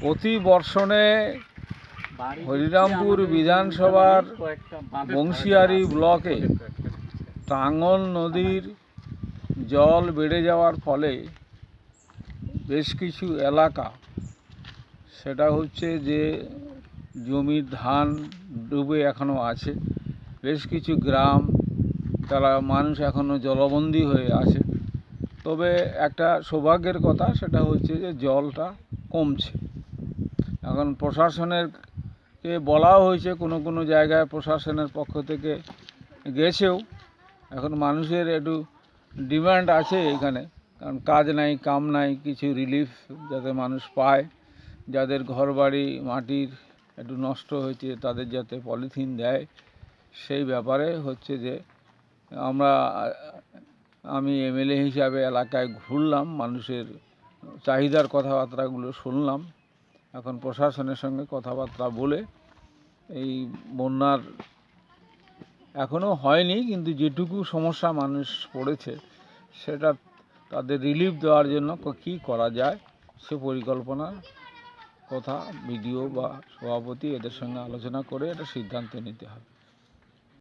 প্রতি বর্ষণে হরিরামপুর বিধানসভার বংশিয়ারি ব্লকে টাঙ্গল নদীর জল বেড়ে যাওয়ার ফলে বেশ কিছু এলাকা, সেটা হচ্ছে যে জমির ধান ডুবে এখনও আছে, বেশ কিছু গ্রাম, তারা মানুষ এখনও জলবন্দী হয়ে আছে। তবে একটা সৌভাগ্যের কথা, সেটা হচ্ছে যে জলটা কমছে। এখন প্রশাসনের কে বলাও হয়েছে, কোনো কোনো জায়গায় প্রশাসনের পক্ষ থেকে গেছেও। এখন মানুষের একটু ডিমান্ড আছে এখানে, কারণ কাজ নাই, কাম নাই, কিছু রিলিফ যাতে মানুষ পায়। যাদের ঘরবাড়ি, মাটির একটু নষ্ট হয়েছে, তাদের যাতে পলিথিন দেয়। সেই ব্যাপারে হচ্ছে যে, আমরা, আমি এমএলএ হিসাবে এলাকায় ঘুরলাম, মানুষের চাহিদার কথাবার্তাগুলো শুনলাম। এখন প্রশাসনের সঙ্গে কথাবার্তা বলে এই বন্যার এখনও হয়নি, কিন্তু যেটুকু সমস্যা মানুষ পড়েছে, সেটা তাদের রিলিফ দেওয়ার জন্য ক- করা যায়, সে পরিকল্পনা কথা বিডিও বা সভাপতি এদের সঙ্গে আলোচনা করে এটা সিদ্ধান্ত নিতে হবে।